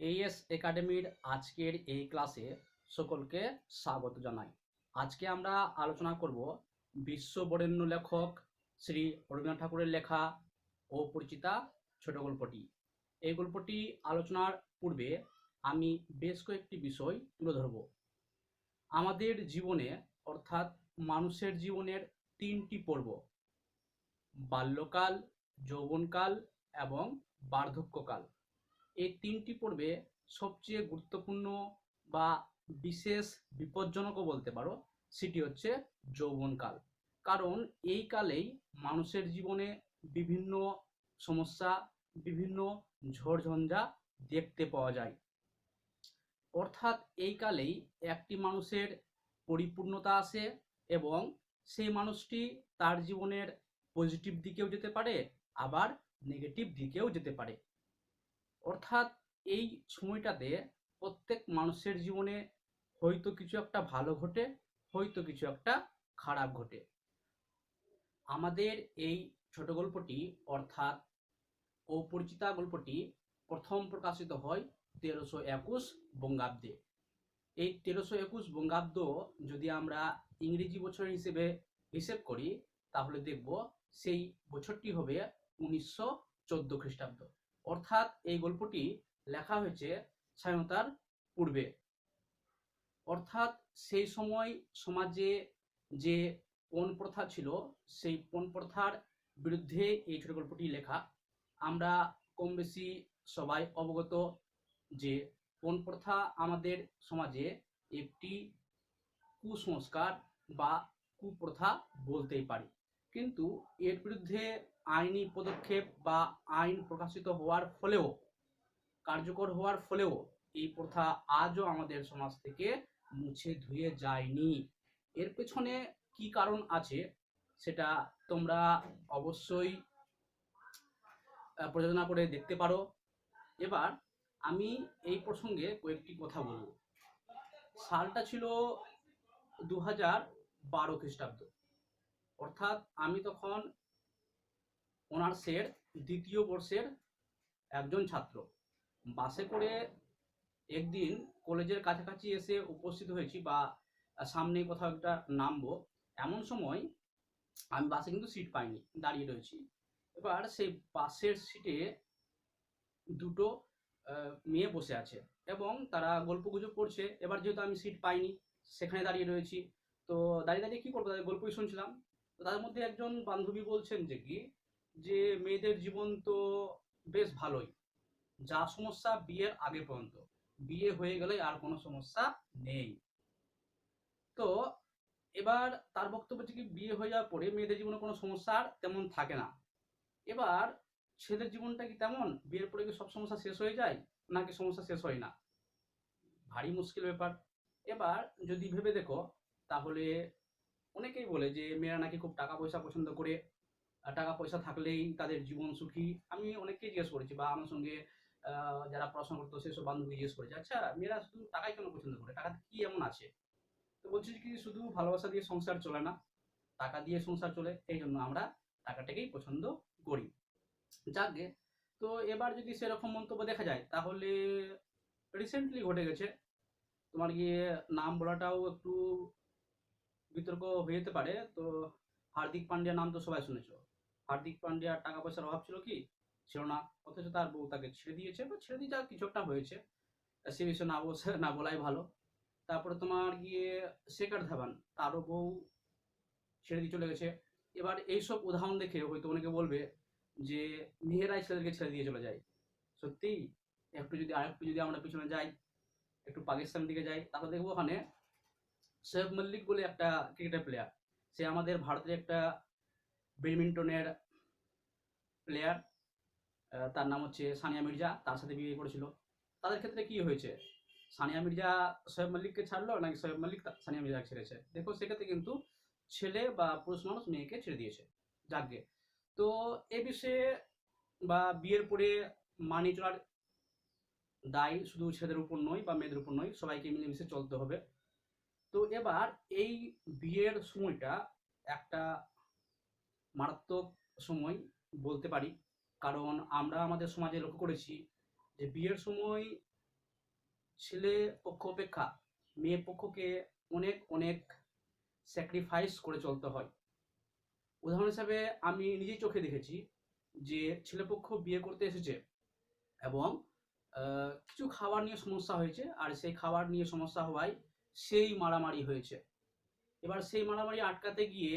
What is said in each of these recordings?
এইএস একাডেমির আজকের এই ক্লাসে সকলকে স্বাগত জানাই। আজকে আমরা আলোচনা করব বিশ্ব বরেণ্য লেখক শ্রী রবীন্দ্রনাথ ঠাকুরের লেখা ও পরিচিতা ছোট গল্পটি। এই গল্পটি আলোচনার পূর্বে আমি বেশ কয়েকটি বিষয় তুলে ধরব। আমাদের জীবনে, অর্থাৎ মানুষের জীবনের তিনটি পর্ব, বাল্যকাল, যৌবনকাল এবং বার্ধক্যকাল। এই তিনটি পর্বে সবচেয়ে গুরুত্বপূর্ণ বা বিশেষ বিপজ্জনকও বলতে পারো, সেটি হচ্ছে যৌবনকাল। কারণ এই কালেই মানুষের জীবনে বিভিন্ন সমস্যা, বিভিন্ন ঝড়ঝঞ্ঝা দেখতে পাওয়া যায়। অর্থাৎ এই কালেই একটি মানুষের পরিপূর্ণতা আসে এবং সেই মানুষটি তার জীবনের পজিটিভ দিকেও যেতে পারে, আবার নেগেটিভ দিকেও যেতে পারে। অর্থাৎ এই সময়টাতে প্রত্যেক মানুষের জীবনে হয়তো কিছু একটা ভালো ঘটে, হয়তো কিছু একটা খারাপ ঘটে। আমাদের এই ছোট গল্পটি অর্থাৎ অপরিচিতা গল্পটি প্রথম প্রকাশিত হয় তেরোশো একুশ বঙ্গাব্দে। এই তেরোশো একুশ বঙ্গাব্দ যদি আমরা ইংরেজি বছর হিসেবে হিসেব করি, তাহলে দেখব সেই বছরটি হবে উনিশশো চোদ্দ খ্রিস্টাব্দ। অর্থাৎ এই গল্পটি লেখা হয়েছে স্বাধীনতার পূর্বে। অর্থাৎ সেই সময় সমাজে যে পণ প্রথা ছিল, সেই পণ প্রথার বিরুদ্ধে এই ছোট গল্পটি লেখা। আমরা কম বেশি সবাই অবগত যে পণ প্রথা আমাদের সমাজে একটি কুসংস্কার বা কুপ্রথা বলতেই পারি। কিন্তু এর বিরুদ্ধে আইনি পদক্ষেপ বা আইন প্রকাশিত হওয়ার ফলেও, কার্যকর হওয়ার ফলেও এই প্রথা আজও আমাদের সমাজ থেকে মুছে ধুয়ে যায়নি। এর পেছনে কি কারণ আছে সেটা তোমরা অবশ্যই প্রযোজনা করে দেখতে পারো। এবার আমি এই প্রসঙ্গে কয়েকটি কথা বলব। সালটা ছিল দু হাজার বারো খ্রিস্টাব্দ। অর্থাৎ আমি তখন অনার্সের দ্বিতীয় বর্ষের একজন ছাত্র। বাসে করে একদিন কলেজের কাছাকাছি এসে উপস্থিত হয়েছি বা সামনে কোথাও একটা নামবো। এমন সময় আমি বাসে কিন্তু সিট পাইনি, দাঁড়িয়ে রয়েছি। এবার সেই বাসের সিটে দুটো মেয়ে বসে আছে এবং তারা গল্প গুজব করছে। এবার যেহেতু আমি সিট পাইনি, সেখানে দাঁড়িয়ে রয়েছি। তো দাঁড়িয়ে দাঁড়িয়ে কী করব? তাদের গল্পই শুনছিলাম। তো তাদের মধ্যে একজন বান্ধবী বলছেন যে কি যে মেয়েদের জীবন তো বেশ ভালোই। যা সমস্যা বিয়ের আগে পর্যন্ত। বিয়ে হয়ে গেলে আর কোনো সমস্যা নেই। তো এবার তার বক্তব্য হচ্ছে কি, বিয়ে হয়ে যাওয়ার পরে মেয়েদের জীবনে কোনো সমস্যা আর তেমন থাকে না। এবার ছেলেদের জীবনটা কি তেমন? বিয়ের পরে কি সব সমস্যা শেষ হয়ে যায়? নাকি সমস্যা শেষ হয় না? ভারী মুশকিল ব্যাপার। এবার যদি ভেবে দেখো, তাহলে অনেকেই বলে যে, মেয়েরা নাকি খুব টাকা পয়সা পছন্দ করে টাকা পয়সা থাকলেই তাদের জীবন সুখী। আমি অনেককেই জিজ্ঞেস করেছি বা আমার সঙ্গে যারা পড়াশোনা করতো সেসব বান্ধবী জিজ্ঞেস করেছে আচ্ছা মেয়েরা শুধু টাকাই কেন পছন্দ করে? টাকা কি এমন আছে? তো বলছি কি, শুধু ভালোবাসা দিয়ে সংসার চলে না, টাকা দিয়ে সংসার চলে এই জন্য আমরা টাকাটাকেই পছন্দ করি। যাকে তো এবার যদি সেরকম মন্তব্য দেখা যায়, তাহলে রিসেন্টলি ঘটে গেছে। তোমার গিয়ে নাম বলাটাও একটু বিতর্ক হয়ে যেতে পারে। তো হার্দিক পান্ডিয়া নাম তো সবাই শুনেছ। হার্দিক পান্ডিয়ার টাকা পয়সার অভাব ছিল কি? ছিল না। অথচ তার বউ তাকে ছেড়ে দিয়েছে বা ছেড়ে দিয়ে যা কিছু একটা হয়েছে। সে বিষয়ে না বসে না বলাই ভালো। তারপরে তোমার গিয়ে শেখার ধাবান, তারও বউ ছেড়ে দিয়ে চলে গেছে। এবার এইসব উদাহরণ দেখে হয়তো অনেকে বলবে যে, মেয়েরাই ছেলেদেরকে ছেড়ে দিয়ে চলে যায়। সত্যি? একটু যদি, আরেকটু যদি আমরা পিছনে যাই, একটু পাকিস্তান দিকে যাই, তাহলে দেখব ওখানে সৈয়দ মল্লিক বলে একটা ক্রিকেটার প্লেয়ার সে আমাদের ভারতের একটা ব্যাডমিন্টনের প্লেয়ার তার নাম হচ্ছে সানিয়া মির্জা, তার সাথে বিয়ে করেছিল। তাদের ক্ষেত্রে কি হয়েছে? সানিয়া মির্জা সৈয়দ মল্লিককে ছাড়লো নাকি সৈয়দ মল্লিক সানিয়া মির্জাকে ছেড়েছে? দেখো, সেক্ষেত্রে কিন্তু ছেলে বা পুরুষ মানুষ মেয়েকে ছেড়ে দিয়েছে, যাকে। তো এ বিষয়ে বা বিয়ের পরে মানিয়ে চলার দায় শুধু ছেলেদের উপর নয় বা মেয়েদের উপর নয়, সবাইকে মিলেমিশে চলতে হবে। তো এবার এই বিয়ের সময়টা একটা মারাত্মক সময় বলতে পারি। কারণ আমরা আমাদের সমাজে লক্ষ্য করেছি যে বিয়ের সময় ছেলে পক্ষ অপেক্ষা মেয়ে পক্ষকে অনেক অনেক স্যাক্রিফাইস করে চলতে হয়। উদাহরণ হিসাবে আমি নিজেই চোখে দেখেছি যে ছেলেপক্ষ বিয়ে করতে এসেছে এবং কিছু খাবার নিয়ে সমস্যা হয়েছে আর সেই খাবার নিয়ে সমস্যা হওয়ায় সেই মারামারি হয়েছে। এবার সেই মারামারি আটকাতে গিয়ে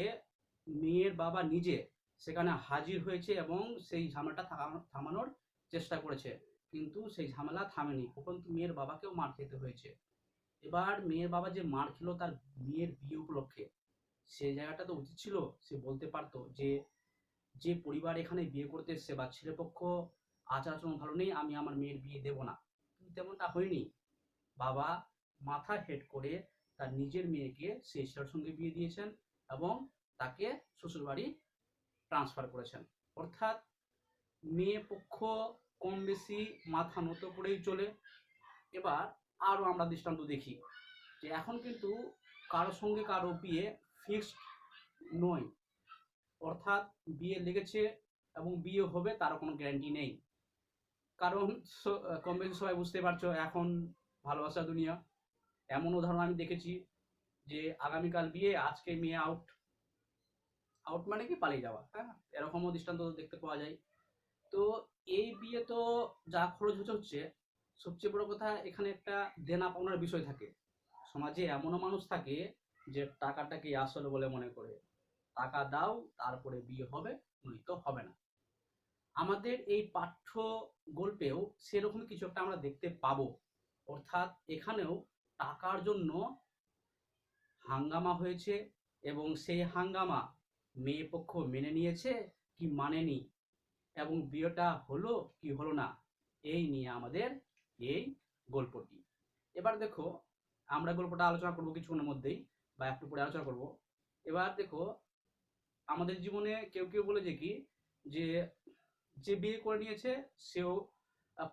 মেয়ের বাবা নিজে সেখানে হাজির হয়েছে এবং সেই ঝামেলাটা থামা- থামানোর চেষ্টা করেছে। কিন্তু সেই ঝামেলা থামেনি। উপরন্তু মেয়ের বাবাকেও মার খেতে হয়েছে? এবার মেয়ের বাবা যে মার খেলো তার মেয়ের বিয়ে উপলক্ষে, সে জায়গাটা তো উচিত ছিল, সে বলতে পারতো যে যে পরিবার এখানে বিয়ে করতে এসছে বা ছেলেপক্ষ আচার আচরণ ভালো নেই, আমি আমার মেয়ের বিয়ে দেব না। কিন্তু তেমনটা হয়নি। বাবা মাথা হেড করে তার নিজের মেয়েকে সেই সঙ্গে বিয়ে দিয়েছেন এবং তাকে শ্বশুরবাড়ি ট্রান্সফার করেছেন। অর্থাৎ মেয়ে পক্ষ কম বেশি মাথা নত করেই চলে। এবার আরও আমরা দৃষ্টান্ত দেখি যে এখন কিন্তু কারোর সঙ্গে কারও বিয়ে ফিক্সড নয়। অর্থাৎ বিয়ে লেগেছে এবং বিয়ে হবে তারও কোনো গ্যারান্টি নেই। কারণ কম বেশি সবাই বুঝতে পারছ, এখন ভালোবাসা দুনিয়া। এমন উদাহরণ আমি দেখেছি যে আগামীকাল বিয়ে, আজকে মেয়ে আউট আউট মানে কি পালিয়ে যাওয়া হ্যাঁ এরকমও দৃষ্টান্ত দেখতে পাওয়া যায়। তো এই বিয়ে তো যা খরচ হচ্ছে হচ্ছে, সবচেয়ে বড় কথা এখানে একটা দেনা পাওনার বিষয় থাকে। সমাজে এমনও মানুষ থাকে যে টাকাটাকে আসল বলে মনে করে। টাকা দাও, তারপরে বিয়ে হবে, নয়তো হবে না। আমাদের এই পাঠ্য গল্পেও সেরকম কিছু একটা আমরা দেখতে পাবো। অর্থাৎ এখানেও টাকার জন্য হাঙ্গামা হয়েছে এবং সেই হাঙ্গামা মেয়ে পক্ষ মেনে নিয়েছে কি মানেনি? এবং বিয়েটা হলো কি হলো না? এই নিয়ে আমাদের এই গল্পটি। এবার দেখো, আমরা গল্পটা আলোচনা করব কিছুক্ষণের মধ্যেই বা একটু পরে আলোচনা করব। এবার দেখো, আমাদের জীবনে কেউ কেউ বলেছে কি, যে যে বিয়ে করে নিয়েছে সেও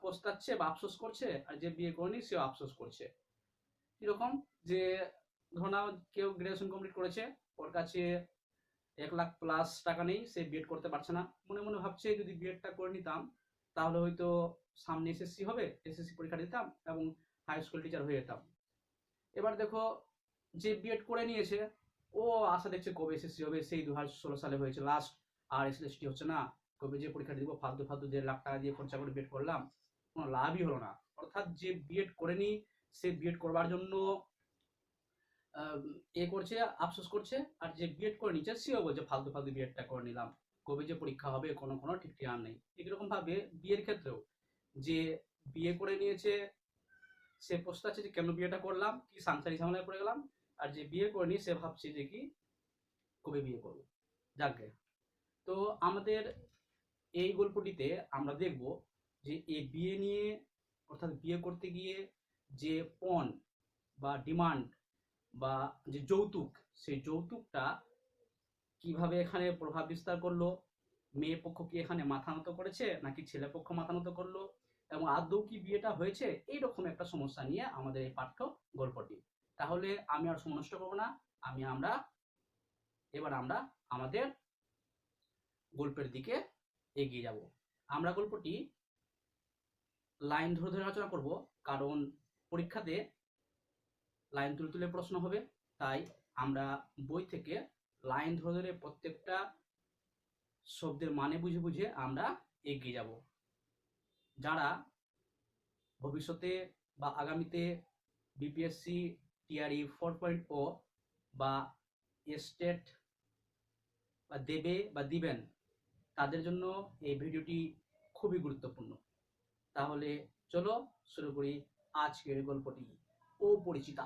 পস্তাচ্ছে বা আফসোস করছে, আর যে বিয়ে করেনি সেও আফসোস করছে। কীরকম? যে ধরো কেউ গ্রাজুয়েশন কমপ্লিট করেছে, ওর কাছে এক লাখ প্লাস টাকা নেই, সে বিএড করতে পারছে না। মনে মনে ভাবছে যদি বিএডটা করে নিতাম, তাহলে হয়তো সামনে এসএসসি হবে এসএসসি পরীক্ষা দিতাম এবং হাই স্কুল টিচার হয়ে যেতাম। এবার দেখো, যে বিএড করে নিয়েছে, ও আশা দেখছে কবে এসএসসি হবে, সেই দু হাজার ষোলো সালে হয়েছে লাস্ট আর এসএসটি হচ্ছে না, কবে যে পরীক্ষা দিব, ফালতু ফালতু দেড় লাখ টাকা দিয়ে খরচা করে বিএড করলাম, কোনো লাভই হলো না। অর্থাৎ যে বিএড করেনি সে বিএড করবার জন্য এ করছে, আফসোস করছে, আর যে বিএড করে নিচ্ছে, সেও বলছে, ফালতু ফালতু বিএডটা করে নিলাম। কবে যে পরীক্ষা হবে, কোনো কোনো ঠিক নেই। একরকম ভাবে বিয়ের ক্ষেত্রেও যে বিয়ে করে নিয়েছে, সে পস্তাচ্ছে যে, কেন বিয়েটা করলাম? কি সাংসারিক ঝামেলায় পড়ে গেলাম? আর যে বিয়ে করেনি সে ভাবছে যে কি, কবে বিয়ে করব? যাকে তো আমাদের এই গল্পটিতে আমরা দেখব যে, এই বিয়ে নিয়ে, অর্থাৎ বিয়ে করতে গিয়ে যে পণ বা ডিমান্ড বা যে যৌতুক, সেই যৌতুকটা কীভাবে এখানে প্রভাব বিস্তার করল? মেয়ে পক্ষ কি এখানে মাথা নত করেছে, নাকি ছেলে পক্ষ মাথা নত করল? এবং আদৌ কি বিয়েটা হয়েছে? এইরকম একটা সমস্যা নিয়ে আমাদের এই পাঠ্য গল্পটি। তাহলে আমি আর সময় নষ্ট করব না। আমি আমরা, এবার আমরা আমাদের গল্পের দিকে এগিয়ে যাব। আমরা গল্পটি লাইন ধরে ধরে আলোচনা করব, কারণ পরীক্ষাতে লাইন তুলে তুলে প্রশ্ন হবে। তাই আমরা বই থেকে লাইন ধরে ধরে প্রত্যেকটা শব্দের মানে বুঝে বুঝে আমরা এগিয়ে যাব। যারা ভবিষ্যতে বা আগামীতে বিপিএসসি টিআরই ফোর পয়েন্ট ও বা স্টেট বা দেবে বা দিবেন, তাদের জন্য এই ভিডিওটি খুবই গুরুত্বপূর্ণ। তাহলে চলো শুরু করি আজকের গল্পটি। ও পরিচিতা।